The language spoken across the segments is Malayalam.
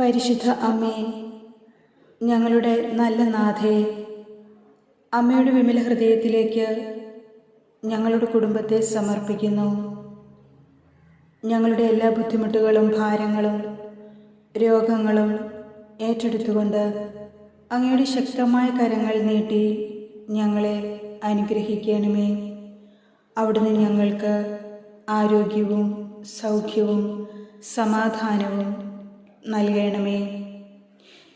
പരിശുദ്ധ അമ്മേ ഞങ്ങളുടെ നല്ല നാഥേ അമ്മയുടെ വിമല ഹൃദയത്തിലേക്ക് ഞങ്ങളുടെ കുടുംബത്തെ സമർപ്പിക്കുന്നു. ഞങ്ങളുടെ എല്ലാ ബുദ്ധിമുട്ടുകളും ഭാരങ്ങളും രോഗങ്ങളും ഏറ്റെടുത്തുകൊണ്ട് അങ്ങയുടെ ശക്തമായ കരങ്ങൾ നീട്ടി ഞങ്ങളെ അനുഗ്രഹിക്കണമേ. അവിടുന്ന് ഞങ്ങൾക്ക് ആരോഗ്യവും സൗഖ്യവും സമാധാനവും നൽകണമേ.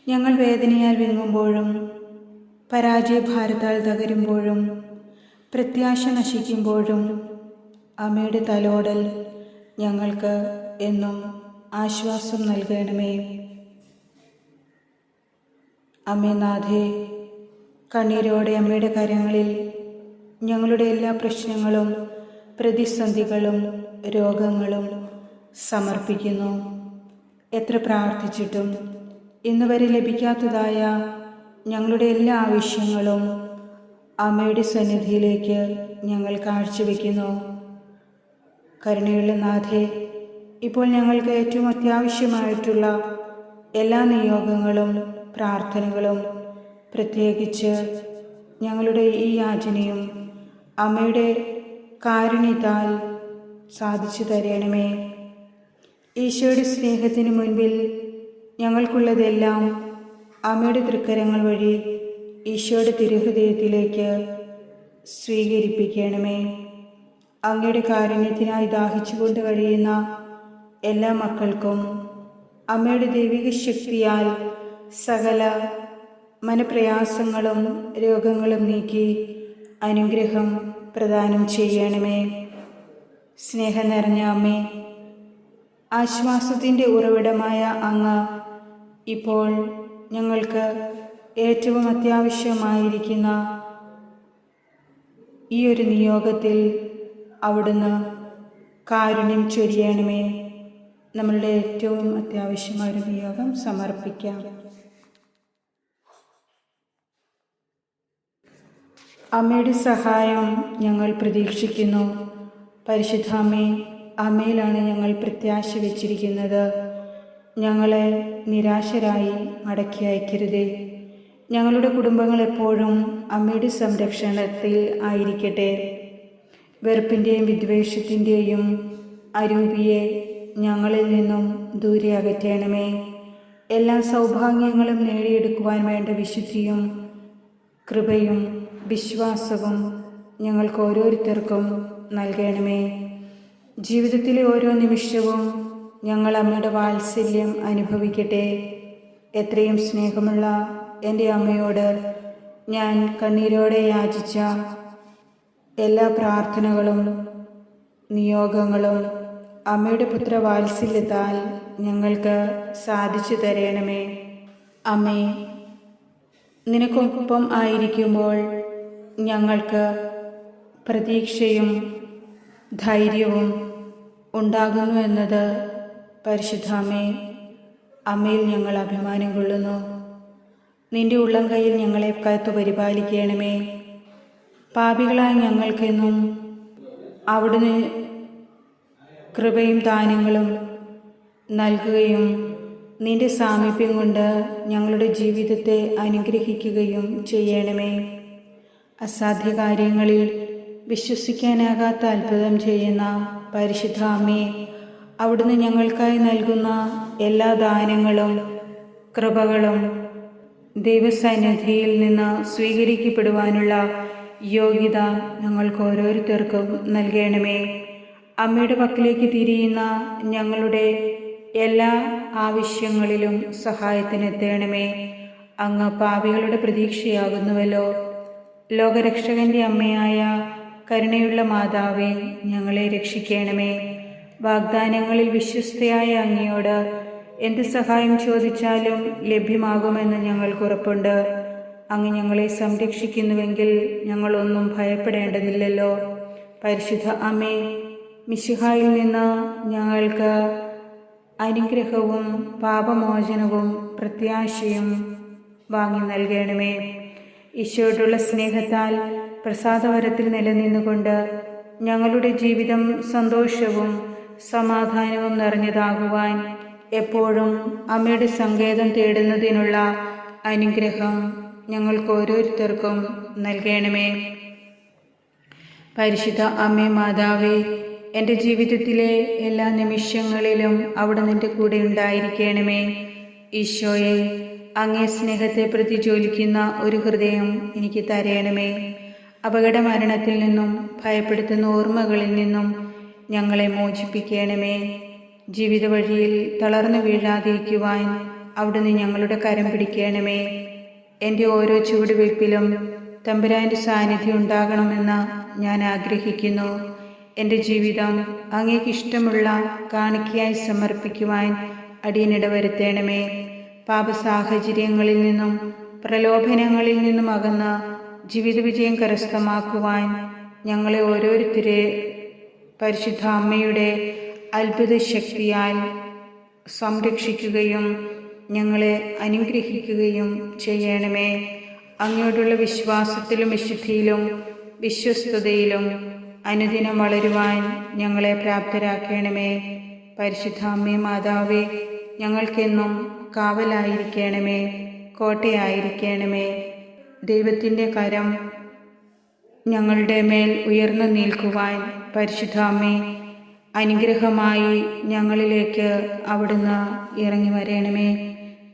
ഞങ്ങൾ വേദനയാൽ വിങ്ങുമ്പോഴും പരാജയഭാരത്താൽ തകരുമ്പോഴും പ്രത്യാശ നശിക്കുമ്പോഴും അമ്മയുടെ തലോടൽ ഞങ്ങൾക്ക് എന്നും ആശ്വാസം നൽകണമേ. അമ്മേനാഥേ കണ്ണീരോടെ അമ്മയുടെ കരങ്ങളിൽ ഞങ്ങളുടെ എല്ലാ പ്രശ്നങ്ങളും പ്രതിസന്ധികളും രോഗങ്ങളും സമർപ്പിക്കുന്നു. എത്ര പ്രാർത്ഥിച്ചിട്ടും ഇന്ന് വരെ ലഭിക്കാത്തതായ ഞങ്ങളുടെ എല്ലാ ആവശ്യങ്ങളും അമ്മയുടെ സന്നിധിയിലേക്ക് ഞങ്ങൾ കാഴ്ചവെക്കുന്നു. കരുണയുള്ള നാഥേ ഇപ്പോൾ ഞങ്ങൾക്ക് ഏറ്റവും അത്യാവശ്യമായിട്ടുള്ള എല്ലാ നിയോഗങ്ങളും പ്രാർത്ഥനകളും പ്രത്യേകിച്ച് ഞങ്ങളുടെ ഈ യാചനയും അമ്മയുടെ കാരുണ്യത്താൽ സാധിച്ചു തരണമേ. ഈശോയുടെ സ്നേഹത്തിന് മുൻപിൽ ഞങ്ങൾക്കുള്ളതെല്ലാം അമ്മയുടെ തൃക്കരങ്ങൾ വഴി ഈശോയുടെ തിരുഹൃദയത്തിലേക്ക് സ്വീകരിപ്പിക്കണമേ. അങ്ങയുടെ കാരുണ്യത്തിനായി ദാഹിച്ചുകൊണ്ട് കഴിയുന്ന എല്ലാ മക്കൾക്കും അമ്മയുടെ ദൈവിക ശക്തിയാൽ സകല മനപ്രയാസങ്ങളും രോഗങ്ങളും നീക്കി അനുഗ്രഹം പ്രദാനം ചെയ്യണമേ. സ്നേഹം നിറഞ്ഞ അമ്മേ ആശ്വാസത്തിന്റെ ഉറവിടമായ അങ്ങ് ഇപ്പോൾ ഞങ്ങൾക്ക് ഏറ്റവും അത്യാവശ്യമായിരിക്കുന്ന ഈ ഒരു നിയോഗത്തിൽ അവിടുന്ന് കാരുണ്യം ചൊരിയണമേ. നമ്മളുടെ ഏറ്റവും അത്യാവശ്യമായ ഒരു നിയോഗം സമർപ്പിക്കാം. അമ്മയുടെ സഹായം ഞങ്ങൾ പ്രതീക്ഷിക്കുന്നു. പരിശുദ്ധാമ്മേ അമ്മയിലാണ് ഞങ്ങൾ പ്രത്യാശ വച്ചിരിക്കുന്നത്. ഞങ്ങളെ നിരാശരായി മടക്കി അയക്കരുതേ. ഞങ്ങളുടെ കുടുംബങ്ങൾ എപ്പോഴും അമ്മയുടെ സംരക്ഷണത്തിൽ ആയിരിക്കട്ടെ. വെറുപ്പിന്റെയും വിദ്വേഷത്തിന്റെയും അരൂപിയെ ഞങ്ങളിൽ നിന്നും ദൂരെ അകറ്റണമേ. എല്ലാ സൗഭാഗ്യങ്ങളും നേടിയെടുക്കുവാൻ വേണ്ട വിശുദ്ധിയും കൃപയും വിശ്വാസവും ഞങ്ങൾക്ക് ഓരോരുത്തർക്കും നൽകണമേ. ജീവിതത്തിലെ ഓരോ നിമിഷവും ഞങ്ങൾ അമ്മയുടെ വാത്സല്യം അനുഭവിക്കട്ടെ. എത്രയും സ്നേഹമുള്ള എന്റെ അമ്മയോട് ഞാൻ കണ്ണീരോടെ യാചിച്ച എല്ലാ പ്രാർത്ഥനകളും നിയോഗങ്ങളും അമ്മയുടെ പുത്ര വാത്സല്യത്താൽ ഞങ്ങൾക്ക് സാധിച്ചു തരണമേ. അമ്മേ നിനക്കൊപ്പം ആയിരിക്കുമ്പോൾ ഞങ്ങൾക്ക് പ്രതീക്ഷയും ധൈര്യവും ഉണ്ടാകുന്നു എന്നത് പരിശുദ്ധാമേ. അമ്മയിൽ ഞങ്ങൾ അഭിമാനം കൊള്ളുന്നു. നിന്റെ ഉള്ളം കയ്യിൽ ഞങ്ങളെ കാത്തു പരിപാലിക്കണമേ. പാപികളായ ഞങ്ങൾക്കെന്നും അവിടുന്ന് കൃപയും ദാനങ്ങളും നൽകുകയും നിന്റെ സാമീപ്യം കൊണ്ട് ഞങ്ങളുടെ ജീവിതത്തെ അനുഗ്രഹിക്കുകയും ചെയ്യണമേ. അസാധ്യ കാര്യങ്ങളിൽ വിശ്വസിക്കാനാകാത്ത അത്ഭുതം ചെയ്യുന്ന പരിശുദ്ധ അമ്മയെ അവിടുന്ന് ഞങ്ങൾക്കായി നൽകുന്ന എല്ലാ ദാനങ്ങളും കൃപകളും ദൈവസന്നിധിയിൽ നിന്ന് സ്വീകരിക്കപ്പെടുവാനുള്ള യോഗ്യത ഞങ്ങൾക്ക് ഓരോരുത്തർക്കും നൽകണമേ. അമ്മയുടെ പക്കലേക്ക് തിരിയുന്ന ഞങ്ങളുടെ എല്ലാ ആവശ്യങ്ങളിലും സഹായത്തിനെത്തേണമേ അങ്ങ് പാപികളുടെ പ്രതീക്ഷയാകുന്നുവല്ലോ. ലോകരക്ഷകന്റെ അമ്മയായ കരുണയുള്ള മാതാവേ ഞങ്ങളെ രക്ഷിക്കണമേ. വാഗ്ദാനങ്ങളിൽ വിശ്വസ്തയായ അങ്ങയോട് എന്ത് സഹായം ചോദിച്ചാലും ലഭ്യമാകുമെന്ന് ഞങ്ങൾക്ക് ഉറപ്പുണ്ട്. അങ്ങ് ഞങ്ങളെ സംരക്ഷിക്കുന്നുവെങ്കിൽ ഞങ്ങളൊന്നും ഭയപ്പെടേണ്ടതില്ലല്ലോ. പരിശുദ്ധ അമ്മേ മിശിഹായിൽ നിന്ന് ഞങ്ങൾക്ക് അനുഗ്രഹവും പാപമോചനവും പ്രത്യാശയും വാങ്ങി നൽകണമേ. ഈശോയോടുള്ള സ്നേഹത്താൽ പ്രസാദവരത്തിൽ നിലനിന്നുകൊണ്ട് ഞങ്ങളുടെ ജീവിതം സന്തോഷവും സമാധാനവും നിറഞ്ഞതാകുവാൻ എപ്പോഴും അമ്മയുടെ സങ്കേതം തേടുന്നതിനുള്ള അനുഗ്രഹം ഞങ്ങൾക്ക് ഓരോരുത്തർക്കും നൽകണമേ. പരിശുദ്ധ അമ്മേ മാതാവേ എന്റെ ജീവിതത്തിലെ എല്ലാ നിമിഷങ്ങളിലും അവിടെ നിന്റെ കൂടെ ഉണ്ടായിരിക്കണമേ. ഈശോയെ അങ്ങേ സ്നേഹത്തെ പ്രതിജോലിക്കുന്ന ഒരു ഹൃദയം എനിക്ക് തരയണമേ അപകട മരണത്തിൽ നിന്നും ഭയപ്പെടുത്തുന്ന ഓർമ്മകളിൽ നിന്നും ഞങ്ങളെ മോചിപ്പിക്കണമേ. ജീവിത വഴിയിൽ തളർന്നു വീഴാതിരിക്കുവാൻ അവിടുന്ന് ഞങ്ങളുടെ കരം പിടിക്കണമേ. എന്റെ ഓരോ ചുവടുവയ്പ്പിലും തമ്പുരാന്റെ സാന്നിധ്യം ഉണ്ടാകണമെന്ന് ഞാൻ ആഗ്രഹിക്കുന്നു. എന്റെ ജീവിതം അങ്ങേക്ക് ഇഷ്ടമുള്ള കാണിക്കയായി സമർപ്പിക്കുവാൻ അടിയനിട വരുത്തേണമേ. പാപ സാഹചര്യങ്ങളിൽ നിന്നും പ്രലോഭനങ്ങളിൽ നിന്നും അകന്ന് ജീവിത വിജയം കരസ്ഥമാക്കുവാൻ ഞങ്ങളെ ഓരോരുത്തരെ പരിശുദ്ധ അമ്മയുടെ അത്ഭുത ശക്തിയാൽ സംരക്ഷിക്കുകയും ഞങ്ങളെ അനുഗ്രഹിക്കുകയും ചെയ്യണമേ. അങ്ങോട്ടുള്ള വിശ്വാസത്തിലും വിശുദ്ധിയിലും വിശ്വസ്തതയിലും അനുദിനം വളരുവാൻ ഞങ്ങളെ പ്രാപ്തരാക്കണമേ. പരിശുദ്ധ അമ്മേ മാതാവേ ഞങ്ങൾക്കെന്നും കാവലായിരിക്കണമേ കോട്ടയായിരിക്കണമേ. ദൈവത്തിന്റെ കരം ഞങ്ങളുടെ മേൽ ഉയർന്നു നിൽക്കുവാൻ പരിശുദ്ധ അമ്മേ അനുഗ്രഹമായി ഞങ്ങളിലേക്ക് അവിടുന്ന് ഇറങ്ങി വരണമേ.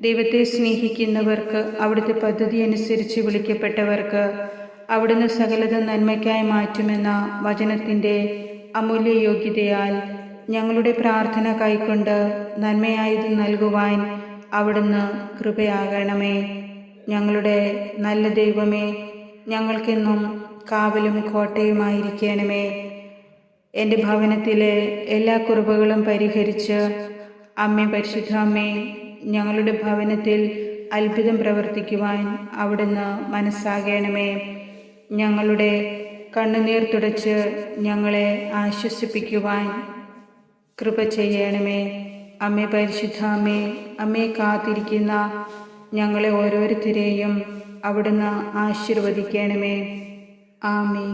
ദൈവത്തെ സ്നേഹിക്കുന്നവർക്ക് അവിടുത്തെ പദ്ധതി അനുസരിച്ച് വിളിക്കപ്പെട്ടവർക്ക് അവിടുന്ന് സകലത നന്മയ്ക്കായി മാറ്റുമെന്ന വചനത്തിന്റെ അമൂല്യ യോഗ്യതയാൽ ഞങ്ങളുടെ പ്രാർത്ഥന കൈക്കൊണ്ട് നന്മയായത് നൽകുവാൻ അവിടുന്ന് കൃപയാകണമേ. ഞങ്ങളുടെ നല്ല ദൈവമേ ഞങ്ങൾക്കെന്നും കാവലും കോട്ടയുമായിരിക്കണമേ. എന്റെ ഭവനത്തിലെ എല്ലാ കുറവുകളും പരിഹരിച്ച് അമ്മേ പരിശുദ്ധ അമ്മേ ഞങ്ങളുടെ ഭവനത്തിൽ അത്ഭുതം പ്രവർത്തിക്കുവാൻ അവിടുന്ന് മനസ്സാകണമേ. ഞങ്ങളുടെ കണ്ണുനീർ തുടച്ച് ഞങ്ങളെ ആശ്വസിപ്പിക്കുവാൻ കൃപ ചെയ്യണമേ. അമ്മേ പരിശുദ്ധ അമ്മേ കാത്തിരിക്കുന്ന ഞങ്ങളെ ഓരോരുത്തരെയും അവിടുന്ന് ആശീർവദിക്കണമേ. ആമേ